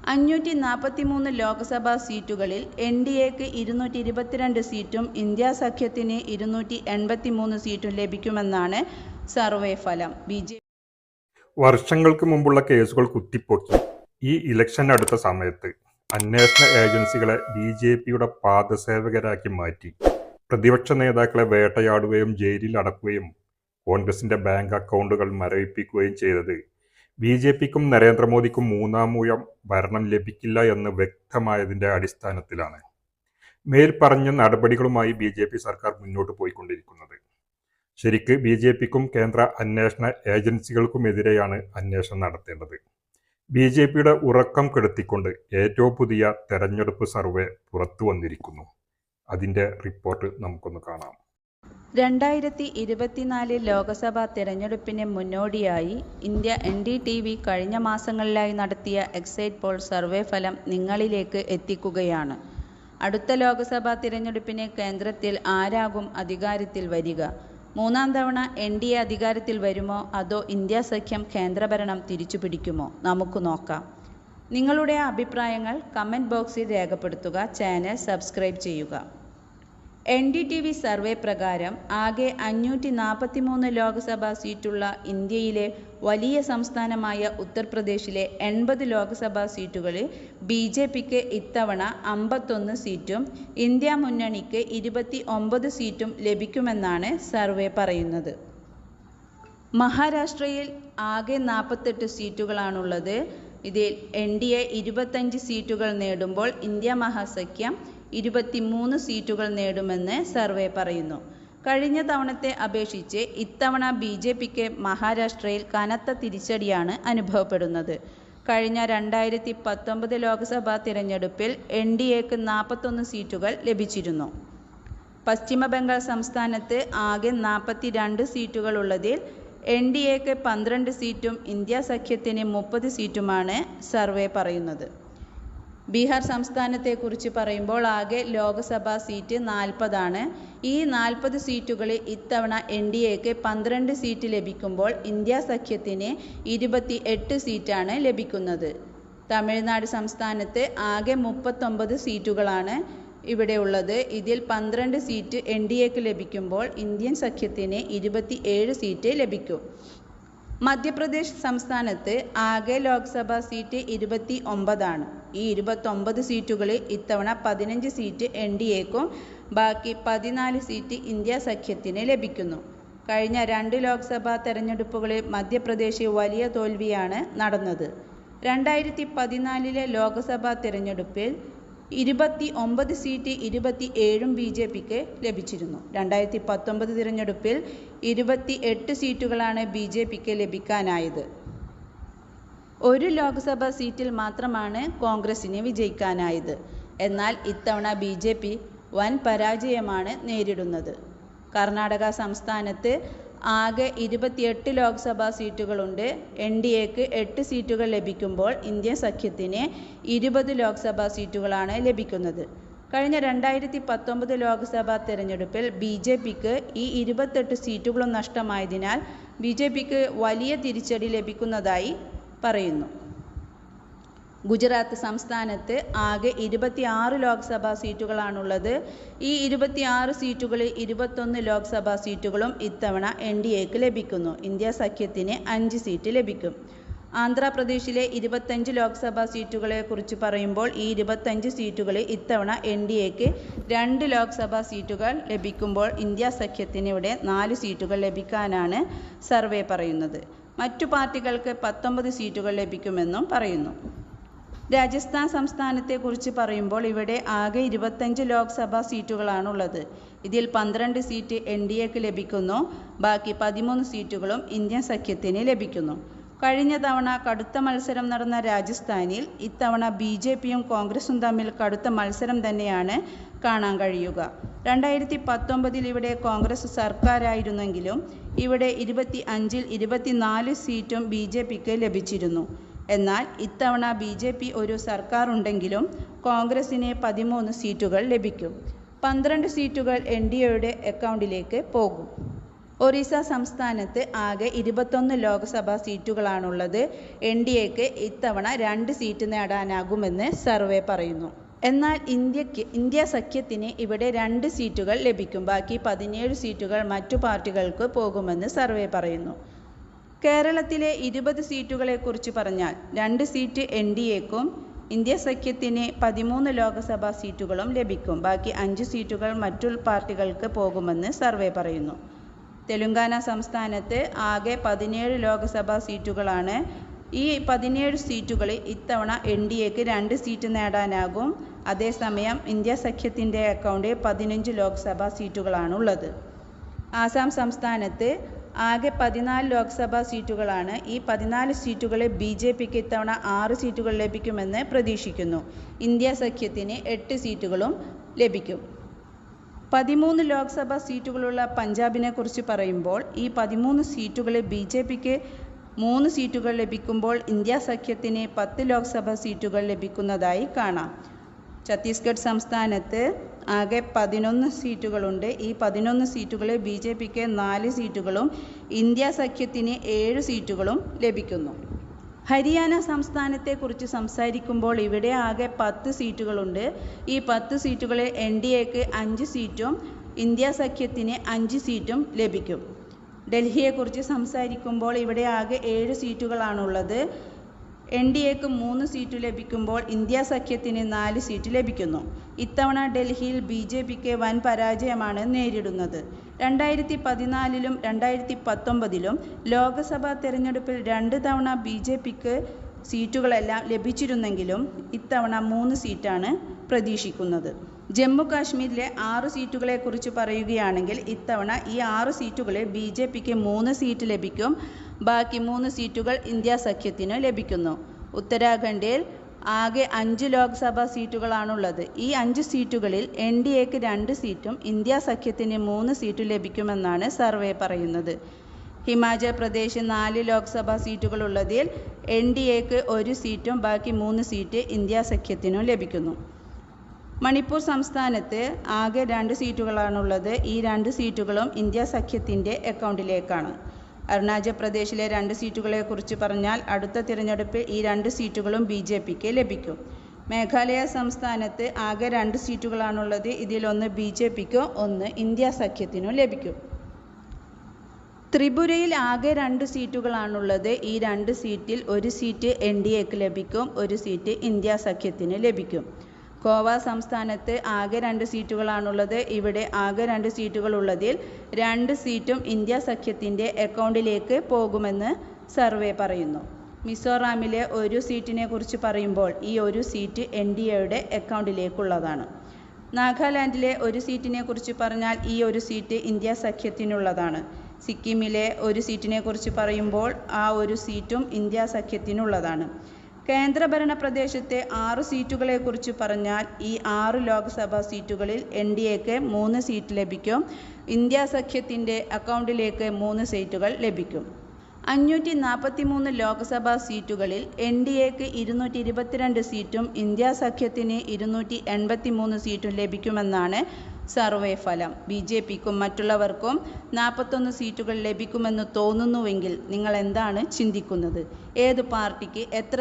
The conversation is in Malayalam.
അഞ്ഞൂറ്റി നാൽപ്പത്തി മൂന്ന് ലോക്സഭാ സീറ്റുകളിൽ എൻ ഡി എക്ക് ഇരുന്നൂറ്റി ഇരുപത്തിരണ്ട് സീറ്റും ഇന്ത്യാ സഖ്യത്തിന് ഇരുന്നൂറ്റി എൺപത്തി മൂന്ന് സീറ്റും ലഭിക്കുമെന്നാണ് സർവേ ഫലം. ബി ജെ വർഷങ്ങൾക്ക് മുമ്പുള്ള കേസുകൾ കുത്തിപ്പൊക്കി. ഈ ഇലക്ഷൻ അടുത്ത സമയത്ത് അന്വേഷണ ഏജൻസികളെ ബി ജെ പിയുടെ പാദസേവകരാക്കി മാറ്റി. പ്രതിപക്ഷ നേതാക്കളെ വേട്ടയാടുകയും ജയിലിൽ അടക്കുകയും കോൺഗ്രസിന്റെ ബാങ്ക് അക്കൗണ്ടുകൾ മരവിപ്പിക്കുകയും ചെയ്തത് ബി ജെ പിക്കും നരേന്ദ്രമോദിക്കും മൂന്നാം മൂഴം ഭരണം ലഭിക്കില്ല എന്ന് വ്യക്തമായതിന്റെ അടിസ്ഥാനത്തിലാണ്. മേൽപ്പറഞ്ഞ നടപടികളുമായി ബി ജെ പി സർക്കാർ മുന്നോട്ട് പോയിക്കൊണ്ടിരിക്കുന്നത്. ശരിക്ക് ബി ജെ പിക്കും കേന്ദ്ര അന്വേഷണ ഏജൻസികൾക്കുമെതിരെയാണ് അന്വേഷണം നടത്തേണ്ടത്. ബി ജെ പിയുടെ ഉറക്കം കെടുത്തിക്കൊണ്ട് ഏറ്റവും പുതിയ തെരഞ്ഞെടുപ്പ് സർവേ പുറത്തു വന്നിരിക്കുന്നു അതിന്റെ റിപ്പോർട്ട് നമുക്കൊന്ന് കാണാം. രണ്ടായിരത്തി ഇരുപത്തിനാല് ലോക്സഭാ തിരഞ്ഞെടുപ്പിന് മുന്നോടിയായി India N D T V കഴിഞ്ഞ മാസങ്ങളിലായി നടത്തിയ എക്സൈറ്റ് പോൾ സർവേ ഫലം നിങ്ങളിലേക്ക് എത്തിക്കുകയാണ്. അടുത്ത ലോക്സഭാ തിരഞ്ഞെടുപ്പിന് കേന്ദ്രത്തിൽ ആരാകും അധികാരത്തിൽ വരിക? മൂന്നാം തവണ എൻ ഡി എ അധികാരത്തിൽ വരുമോ? അതോ ഇന്ത്യ സഖ്യം കേന്ദ്രഭരണം തിരിച്ചു പിടിക്കുമോ നമുക്ക് നോക്കാം. നിങ്ങളുടെ അഭിപ്രായങ്ങൾ കമന്റ് ബോക്സിൽ രേഖപ്പെടുത്തുക. ചാനൽ സബ്സ്ക്രൈബ് ചെയ്യുക. N D T V survey പ്രകാരം ആകെ അഞ്ഞൂറ്റി നാൽപ്പത്തി മൂന്ന് ലോക്സഭാ സീറ്റുള്ള ഇന്ത്യയിലെ വലിയ സംസ്ഥാനമായ ഉത്തർപ്രദേശിലെ എൺപത് ലോക്സഭാ സീറ്റുകളിൽ ബി ജെ പിക്ക് ഇത്തവണ അമ്പത്തൊന്ന് സീറ്റും ഇന്ത്യ മുന്നണിക്ക് ഇരുപത്തി ഒമ്പത് സീറ്റും ലഭിക്കുമെന്നാണ് സർവേ പറയുന്നത്. മഹാരാഷ്ട്രയിൽ ആകെ നാൽപ്പത്തെട്ട് സീറ്റുകളാണുള്ളത്. ഇതിൽ എൻ ഡി എ ഇരുപത്തഞ്ച് സീറ്റുകൾ നേടുമ്പോൾ ഇന്ത്യ മഹാസഖ്യം ഇരുപത്തിമൂന്ന് സീറ്റുകൾ നേടുമെന്ന് സർവേ പറയുന്നു. കഴിഞ്ഞ തവണത്തെ അപേക്ഷിച്ച് ഇത്തവണ ബി ജെ പിക്ക് മഹാരാഷ്ട്രയിൽ കനത്ത തിരിച്ചടിയാണ് അനുഭവപ്പെടുന്നത്. കഴിഞ്ഞ രണ്ടായിരത്തി പത്തൊമ്പത് ലോക്സഭാ തിരഞ്ഞെടുപ്പിൽ എൻ ഡി എക്ക് നാൽപ്പത്തൊന്ന് സീറ്റുകൾ ലഭിച്ചിരുന്നു. പശ്ചിമ ബംഗാൾ സംസ്ഥാനത്ത് ആകെ നാൽപ്പത്തി രണ്ട് സീറ്റുകളുള്ളതിൽ എൻ ഡി എക്ക് പന്ത്രണ്ട് സീറ്റും ഇന്ത്യ സഖ്യത്തിന് മുപ്പത് സീറ്റുമാണ് സർവേ പറയുന്നത്. ബീഹാർ സംസ്ഥാനത്തെക്കുറിച്ച് പറയുമ്പോൾ ആകെ ലോക്സഭാ സീറ്റ് നാൽപ്പതാണ്. ഈ നാൽപ്പത് സീറ്റുകളിൽ ഇത്തവണ എൻ ഡി എക്ക് പന്ത്രണ്ട് സീറ്റ് ലഭിക്കുമ്പോൾ ഇന്ത്യ സഖ്യത്തിന് ഇരുപത്തി എട്ട് സീറ്റാണ് ലഭിക്കുന്നത്. തമിഴ്നാട് സംസ്ഥാനത്ത് ആകെ മുപ്പത്തൊമ്പത് സീറ്റുകളാണ് ഇവിടെ ഉള്ളത്. ഇതിൽ പന്ത്രണ്ട് സീറ്റ് എൻ ഡി എക്ക് ലഭിക്കുമ്പോൾ ഇന്ത്യൻ സഖ്യത്തിന് ഇരുപത്തി ഏഴ് സീറ്റ് ലഭിക്കും. മധ്യപ്രദേശ് സംസ്ഥാനത്ത് ആകെ ലോക്സഭാ സീറ്റ് ഇരുപത്തി ഒമ്പതാണ് ഈ ഇരുപത്തൊമ്പത് സീറ്റുകളിൽ ഇത്തവണ പതിനഞ്ച് സീറ്റ് എൻ ഡി എക്കും ബാക്കി പതിനാല് സീറ്റ് ഇന്ത്യ സഖ്യത്തിന് ലഭിക്കുന്നു. കഴിഞ്ഞ രണ്ട് ലോക്സഭാ തെരഞ്ഞെടുപ്പുകളിൽ മധ്യപ്രദേശിൽ വലിയ തോൽവിയാണ് നടന്നത്. രണ്ടായിരത്തി പതിനാലിലെ ലോക്സഭാ തിരഞ്ഞെടുപ്പിൽ ഇരുപത്തി ഒമ്പത് സീറ്റ് ഇരുപത്തി ഏഴും ബി ജെ പിക്ക് ലഭിച്ചിരുന്നു. രണ്ടായിരത്തി പത്തൊമ്പത് തിരഞ്ഞെടുപ്പിൽ ഇരുപത്തി എട്ട് സീറ്റുകളാണ് ബി ജെ പിക്ക് ലഭിക്കാനായത്. ഒരു ലോക്സഭാ സീറ്റിൽ മാത്രമാണ് കോൺഗ്രസിന് വിജയിക്കാനായത്. എന്നാൽ ഇത്തവണ ബി ജെ പി വൻ പരാജയമാണ് നേരിടുന്നത്. കർണാടക സംസ്ഥാനത്ത് ആകെ ഇരുപത്തിയെട്ട് ലോക്സഭാ സീറ്റുകളുണ്ട്. എൻ ഡി എക്ക് എട്ട് സീറ്റുകൾ ലഭിക്കുമ്പോൾ ഇന്ത്യ സഖ്യത്തിന് ഇരുപത് ലോക്സഭാ സീറ്റുകളാണ് ലഭിക്കുന്നത്. കഴിഞ്ഞ രണ്ടായിരത്തി പത്തൊമ്പത് ലോക്സഭാ തെരഞ്ഞെടുപ്പിൽ ബി ജെ പിക്ക് ഈ ഇരുപത്തെട്ട് സീറ്റുകളും നഷ്ടമായതിനാൽ ബി ജെ പിക്ക് വലിയ തിരിച്ചടി ലഭിക്കുന്നതായി പറയുന്നു. ഗുജറാത്ത് സംസ്ഥാനത്ത് ആകെ ഇരുപത്തിയാറ് ലോക്സഭാ സീറ്റുകളാണുള്ളത്. ഈ ഇരുപത്തിയാറ് സീറ്റുകളിൽ ഇരുപത്തൊന്ന് ലോക്സഭാ സീറ്റുകളും ഇത്തവണ എൻ ഡി എക്ക് ലഭിക്കുന്നു. ഇന്ത്യ സഖ്യത്തിന് അഞ്ച് സീറ്റ് ലഭിക്കും. ആന്ധ്രാപ്രദേശിലെ ഇരുപത്തഞ്ച് ലോക്സഭാ സീറ്റുകളെ കുറിച്ച് പറയുമ്പോൾ ഈ ഇരുപത്തഞ്ച് സീറ്റുകളിൽ ഇത്തവണ എൻ ഡി എക്ക് രണ്ട് ലോക്സഭാ സീറ്റുകൾ ലഭിക്കുമ്പോൾ ഇന്ത്യ സഖ്യത്തിന് ഇവിടെ നാല് സീറ്റുകൾ ലഭിക്കാനാണ് സർവേ പറയുന്നത്. മറ്റു പാർട്ടികൾക്ക് പത്തൊമ്പത് സീറ്റുകൾ ലഭിക്കുമെന്നും പറയുന്നു. രാജസ്ഥാൻ സംസ്ഥാനത്തെക്കുറിച്ച് പറയുമ്പോൾ ഇവിടെ ആകെ ഇരുപത്തഞ്ച് ലോക്സഭാ സീറ്റുകളാണുള്ളത്. ഇതിൽ പന്ത്രണ്ട് സീറ്റ് എൻ ഡി എക്ക് ലഭിക്കുന്നു. ബാക്കി പതിമൂന്ന് സീറ്റുകളും ഇന്ത്യൻ സഖ്യത്തിന് ലഭിക്കുന്നു. കഴിഞ്ഞ തവണ കടുത്ത മത്സരം നടന്ന രാജസ്ഥാനിൽ ഇത്തവണ ബി ജെ പിയും കോൺഗ്രസും തമ്മിൽ കടുത്ത മത്സരം തന്നെയാണ് കാണാൻ കഴിയുക. രണ്ടായിരത്തി പത്തൊമ്പതിൽ ഇവിടെ കോൺഗ്രസ് സർക്കാരായിരുന്നെങ്കിലും ഇവിടെ ഇരുപത്തി അഞ്ചിൽ ഇരുപത്തിനാല് സീറ്റും ബി ജെ പിക്ക് ലഭിച്ചിരുന്നു. എന്നാൽ ഇത്തവണ ബി ജെ പി ഒരു സർക്കാർ ഉണ്ടെങ്കിലും കോൺഗ്രസിന് പതിമൂന്ന് സീറ്റുകൾ ലഭിക്കും. പന്ത്രണ്ട് സീറ്റുകൾ എൻ ഡി എയുടെ അക്കൗണ്ടിലേക്ക് പോകും. ഒറീസ സംസ്ഥാനത്ത് ആകെ ഇരുപത്തൊന്ന് ലോക്സഭാ സീറ്റുകളാണുള്ളത്. എൻ ഡി എക്ക് ഇത്തവണ രണ്ട് സീറ്റ് നേടാനാകുമെന്ന് സർവേ പറയുന്നു. എന്നാൽ ഇന്ത്യയ്ക്ക് ഇന്ത്യ സഖ്യത്തിന് ഇവിടെ രണ്ട് സീറ്റുകൾ ലഭിക്കും. ബാക്കി പതിനേഴ് സീറ്റുകൾ മറ്റു പാർട്ടികൾക്ക് പോകുമെന്ന് സർവേ പറയുന്നു. കേരളത്തിലെ ഇരുപത് സീറ്റുകളെക്കുറിച്ച് പറഞ്ഞാൽ രണ്ട് സീറ്റ് എൻ ഡി എക്കും ഇന്ത്യ സഖ്യത്തിന് പതിമൂന്ന് ലോക്സഭാ സീറ്റുകളും ലഭിക്കും. ബാക്കി അഞ്ച് സീറ്റുകൾ മറ്റു പാർട്ടികൾക്ക് പോകുമെന്ന് സർവേ പറയുന്നു. തെലുങ്കാന സംസ്ഥാനത്ത് ആകെ പതിനേഴ് ലോക്സഭാ സീറ്റുകളാണ്. ഈ പതിനേഴ് സീറ്റുകളിൽ ഇത്തവണ എൻ ഡി എക്ക് രണ്ട് സീറ്റ് നേടാനാകും. അതേസമയം ഇന്ത്യ സഖ്യത്തിന്റെ അക്കൗണ്ടിൽ പതിനഞ്ച് ലോക്സഭാ സീറ്റുകളാണുള്ളത്. ആസാം സംസ്ഥാനത്ത് ആകെ പതിനാല് ലോക്സഭാ സീറ്റുകളാണ്. ഈ പതിനാല് സീറ്റുകളെ ബി ജെ പിക്ക് ഇത്തവണ ആറ് സീറ്റുകൾ ലഭിക്കുമെന്ന് പ്രതീക്ഷിക്കുന്നു. ഇന്ത്യ സഖ്യത്തിന് എട്ട് സീറ്റുകളും ലഭിക്കും. പതിമൂന്ന് ലോക്സഭാ സീറ്റുകളുള്ള പഞ്ചാബിനെ കുറിച്ച് പറയുമ്പോൾ ഈ പതിമൂന്ന് സീറ്റുകളെ ബി ജെ പിക്ക് മൂന്ന് സീറ്റുകൾ ലഭിക്കുമ്പോൾ ഇന്ത്യ സഖ്യത്തിന് പത്ത് ലോക്സഭാ സീറ്റുകൾ ലഭിക്കുന്നതായി കാണാം. ഛത്തീസ്ഗഡ് സംസ്ഥാനത്ത് ആകെ പതിനൊന്ന് സീറ്റുകളുണ്ട്. ഈ പതിനൊന്ന് സീറ്റുകളിൽ ബി ജെ പിക്ക് നാല് സീറ്റുകളും ഇന്ത്യ സഖ്യത്തിന് ഏഴ് സീറ്റുകളും ലഭിക്കുന്നു. ഹരിയാന സംസ്ഥാനത്തെക്കുറിച്ച് സംസാരിക്കുമ്പോൾ ഇവിടെ ആകെ പത്ത് സീറ്റുകളുണ്ട്. ഈ പത്ത് സീറ്റുകളിൽ എൻ ഡി എക്ക് അഞ്ച് സീറ്റും ഇന്ത്യ സഖ്യത്തിന് അഞ്ച് സീറ്റും ലഭിക്കും. ഡൽഹിയെക്കുറിച്ച് സംസാരിക്കുമ്പോൾ ഇവിടെ ആകെ ഏഴ് സീറ്റുകളാണുള്ളത്. എൻ ഡി എക്ക് മൂന്ന് സീറ്റ് ലഭിക്കുമ്പോൾ ഇന്ത്യ സഖ്യത്തിന് നാല് സീറ്റ് ലഭിക്കുന്നു. ഇത്തവണ ഡൽഹിയിൽ ബി ജെ പിക്ക് വൻ പരാജയമാണ് നേരിടുന്നത്. രണ്ടായിരത്തി പതിനാലിലും രണ്ടായിരത്തി പത്തൊമ്പതിലും ലോക്സഭാ തെരഞ്ഞെടുപ്പിൽ രണ്ട് തവണ ബി ജെ പിക്ക് സീറ്റുകളെല്ലാം ലഭിച്ചിരുന്നെങ്കിലും ഇത്തവണ മൂന്ന് സീറ്റാണ് പ്രതീക്ഷിക്കുന്നത്. ജമ്മു കാശ്മീരിലെ ആറ് സീറ്റുകളെക്കുറിച്ച് പറയുകയാണെങ്കിൽ ഇത്തവണ ഈ ആറ് സീറ്റുകളിൽ ബി ജെ പിക്ക് മൂന്ന് സീറ്റ് ലഭിക്കും. ബാക്കി മൂന്ന് സീറ്റുകൾ ഇന്ത്യ സഖ്യത്തിന് ലഭിക്കുന്നു. ഉത്തരാഖണ്ഡിൽ ആകെ അഞ്ച് ലോക്സഭാ സീറ്റുകളാണുള്ളത്. ഈ അഞ്ച് സീറ്റുകളിൽ എൻ ഡി എക്ക് രണ്ട് സീറ്റും ഇന്ത്യ സഖ്യത്തിന് മൂന്ന് സീറ്റും ലഭിക്കുമെന്നാണ് സർവേ പറയുന്നത്. ഹിമാചൽ പ്രദേശ് നാല് ലോക്സഭാ സീറ്റുകളുള്ളതിൽ എൻ ഡി എക്ക് ഒരു സീറ്റും ബാക്കി മൂന്ന് സീറ്റ് ഇന്ത്യ സഖ്യത്തിനും ലഭിക്കുന്നു. മണിപ്പൂർ സംസ്ഥാനത്ത് ആകെ രണ്ട് സീറ്റുകളാണുള്ളത്. ഈ രണ്ട് സീറ്റുകളും ഇന്ത്യ സഖ്യത്തിന്റെ അക്കൗണ്ടിലേക്കാണ്. അരുണാചൽ പ്രദേശിലെ രണ്ട് സീറ്റുകളെക്കുറിച്ച് പറഞ്ഞാൽ അടുത്ത തിരഞ്ഞെടുപ്പിൽ ഈ രണ്ട് സീറ്റുകളും ബി ജെ പിക്ക് ലഭിക്കും. മേഘാലയ സംസ്ഥാനത്ത് ആകെ രണ്ട് സീറ്റുകളാണുള്ളത്. ഇതിലൊന്ന് ബി ജെ പിക്കോ ഒന്ന് ഇന്ത്യ സഖ്യത്തിനും ലഭിക്കും. ത്രിപുരയിൽ ആകെ രണ്ട് സീറ്റുകളാണുള്ളത്. ഈ രണ്ട് സീറ്റിൽ ഒരു സീറ്റ് എൻ ഡി എക്ക് ലഭിക്കും ഒരു സീറ്റ് ഇന്ത്യ സഖ്യത്തിന് ലഭിക്കും. ഗോവ സംസ്ഥാനത്ത് ആകെ രണ്ട് സീറ്റുകളാണുള്ളത്. ഇവിടെ ആകെ രണ്ട് സീറ്റുകളുള്ളതിൽ രണ്ട് സീറ്റും ഇന്ത്യ സഖ്യത്തിന്റെ അക്കൗണ്ടിലേക്ക് പോകുമെന്ന് സർവേ പറയുന്നു. മിസോറാമിലെ ഒരു സീറ്റിനെ കുറിച്ച് പറയുമ്പോൾ ഈ ഒരു സീറ്റ് എൻ ഡി എയുടെ അക്കൗണ്ടിലേക്കുള്ളതാണ്. നാഗാലാൻഡിലെ ഒരു സീറ്റിനെ കുറിച്ച് പറഞ്ഞാൽ ഈ ഒരു സീറ്റ് ഇന്ത്യ സഖ്യത്തിനുള്ളതാണ്. സിക്കിമിലെ ഒരു സീറ്റിനെ കുറിച്ച് പറയുമ്പോൾ ആ ഒരു സീറ്റും ഇന്ത്യ സഖ്യത്തിനുള്ളതാണ്. കേന്ദ്രഭരണ പ്രദേശത്തെ ആറ് സീറ്റുകളെക്കുറിച്ച് പറഞ്ഞാൽ ഈ ആറ് ലോക്സഭാ സീറ്റുകളിൽ എൻ ഡി എക്ക് മൂന്ന് സീറ്റ് ലഭിക്കും. ഇന്ത്യ സഖ്യത്തിന്റെ അക്കൗണ്ടിലേക്ക് മൂന്ന് സീറ്റുകൾ ലഭിക്കും. അഞ്ഞൂറ്റി നാൽപ്പത്തി മൂന്ന് ലോക്സഭാ സീറ്റുകളിൽ എൻ ഡി എക്ക് ഇരുന്നൂറ്റി ഇരുപത്തിരണ്ട് സീറ്റും ഇന്ത്യ സഖ്യത്തിന് ഇരുന്നൂറ്റി എൺപത്തി മൂന്ന് സീറ്റും ലഭിക്കുമെന്നാണ് സർവേ ഫലം. ബി ജെ പിക്കും മറ്റുള്ളവർക്കും നാൽപ്പത്തൊന്ന് സീറ്റുകൾ ലഭിക്കുമെന്ന് തോന്നുന്നുവെങ്കിൽ നിങ്ങൾ എന്താണ് ചിന്തിക്കുന്നത്? ഏത് പാർട്ടിക്ക് എത്ര